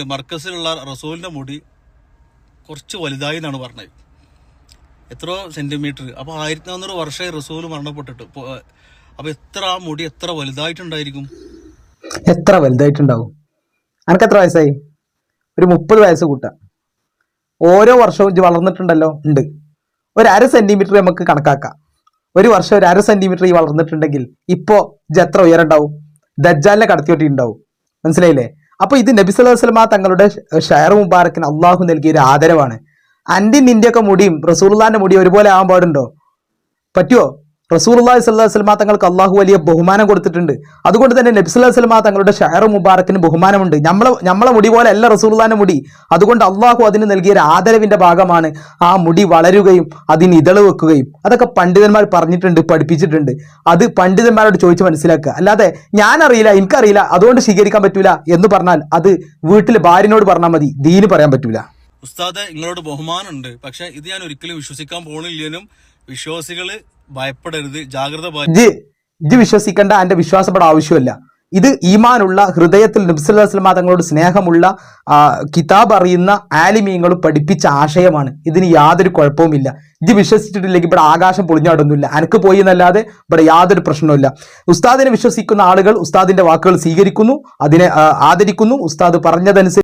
മർക്കസിലുള്ള റസൂലിന്റെ മുടി കുറച്ച് വലുതായി എന്നാണ് പറഞ്ഞത്. എത്രയോ സെന്റിമീറ്റർ അപ്പോൾ ആയിരത്തി നാനൂറ് വർഷമായി റസൂൽ മരണപ്പെട്ടിട്ട്. അപ്പോൾ എത്ര ആ മുടി എത്ര വലുതായിട്ടുണ്ടായിരിക്കും? എത്ര വലുതായിട്ടുണ്ടാവും? അനക്ക് എത്ര വയസ്സായി? ഒരു മുപ്പത് വയസ്സ് കൂട്ടാം. ഓരോ വർഷവും വളർന്നിട്ടുണ്ടല്ലോ? ഉണ്ട്. ഒരു അര സെന്റിമീറ്റർ നമുക്ക് കണക്കാക്കാം. ഒരു വർഷം ഒരു അര സെന്റിമീറ്റർ ഈ വളർന്നിട്ടുണ്ടെങ്കിൽ ഇപ്പോൾ ഇത് എത്ര ഉയരം ഉണ്ടാവും ദജ്ജാലിനെ കടത്തിയോട്ടി ഉണ്ടാവും മനസ്സിലായില്ലേ? അപ്പൊ ഇത് നബി സല്ലല്ലാഹു അലൈഹി വസല്ലമ തങ്ങളുടെ ഷെയർ മുബാറക്കിന് അള്ളാഹു നൽകിയ ഒരു ആദരവാണ്. അന്റെ നിന്റെയൊക്കെ മുടിയും റസൂലുള്ളാന്റെ മുടിയും ഒരുപോലെ ആവാൻ പാടുണ്ടോ? പറ്റുമോ റസൂലുള്ളാഹി സ്വല്ലാ അലൈഹി വസല്ലമ തങ്ങൾക്ക് അള്ളാഹു വലിയ ബഹുമാനം കൊടുത്തിട്ടുണ്ട്. അതുകൊണ്ട് തന്നെ നബി സല്ലല്ലാഹു അലൈഹി തങ്ങളുടെ ഷഹർ മുബാറക്കിന് ബഹുമാനമുണ്ട്. നമ്മളെ നമ്മളെ മുടി പോലെ അല്ല റസൂലുള്ളാന്റെ മുടി. അതുകൊണ്ട് അള്ളാഹു അതിന് നൽകിയ ഒരു ആദരവിന്റെ ഭാഗമാണ് ആ മുടി വളരുകയും അതിന് ഇതൾ വെക്കുകയും. അതൊക്കെ പണ്ഡിതന്മാർ പറഞ്ഞിട്ടുണ്ട് പഠിപ്പിച്ചിട്ടുണ്ട്. അത് പണ്ഡിതന്മാരോട് ചോദിച്ച് മനസ്സിലാക്കുക. അല്ലാതെ ഞാൻ അറിയില്ല എനിക്കറിയില്ല അതുകൊണ്ട് സ്വീകരിക്കാൻ പറ്റൂല എന്ന് പറഞ്ഞാൽ അത് വീട്ടിൽ ഭാര്യനോട് പറഞ്ഞാൽ മതി ദീന് പറയാൻ പറ്റൂല. ഉസ്താദ് നിങ്ങളോട് ബഹുമാനമുണ്ട്. പക്ഷെ ഇത് ഞാൻ ഒരിക്കലും വിശ്വസിക്കാൻ പോണില്ലേനും വിശ്വാസികൾ ഭയപ്പെടരുത് ജാഗ്രത ഇജ് വിശ്വസിക്കേണ്ട എന്റെ വിശ്വാസപ്പെട ആവശ്യമില്ല. ഇത് ഈമാനുള്ള ഹൃദയത്തിൽ നബ്സുല്ലാസ്ലമ തങ്ങളോട് സ്നേഹമുള്ള കിതാബ് അറിയുന്ന ആലിമീങ്ങളും പഠിപ്പിച്ച ആശയമാണ്. ഇതിന് യാതൊരു കുഴപ്പവുമില്ല. ഇത് വിശ്വസിച്ചിട്ടില്ലെങ്കിൽ ഇവിടെ ആകാശം പൊളിഞ്ഞാടൊന്നുമില്ല അനക്ക് പോയി എന്നല്ലാതെ ഇവിടെ യാതൊരു പ്രശ്നവുമില്ല. ഉസ്താദിനെ വിശ്വസിക്കുന്ന ആളുകൾ ഉസ്താദിന്റെ വാക്കുകൾ സ്വീകരിക്കുന്നു അതിനെ ആദരിക്കുന്നു. ഉസ്താദ് പറഞ്ഞതനുസരിച്ച്